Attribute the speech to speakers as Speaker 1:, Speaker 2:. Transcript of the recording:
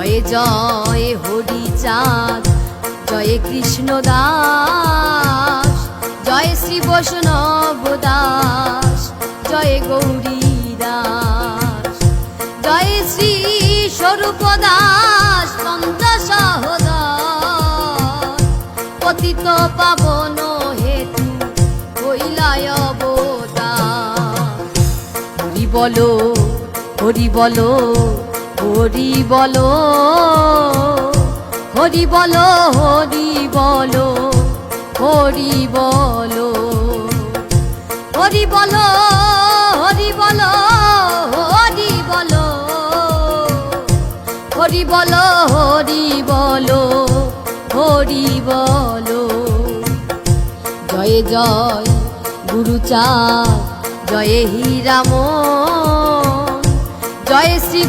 Speaker 1: জয় জয় হরিচাঁদ, জয় কৃষ্ণ দাস জয় শ্রী বৈষ্ণব দাস, জয় গৌরী দাস জয় শ্রী স্বরূপ দাস সহদাস পতিত পাবন হেতু হইলায় অবদান হরি বলো হরি বলো হরি বলো হরি বলো হরি বলো হরি বলো হরি বলো হরি বলো হরি বলো হরি বলো হরি বলো হরি বলো। জয় জয় গুরুচাঁদ জয় হীরাম জয়, শ্রী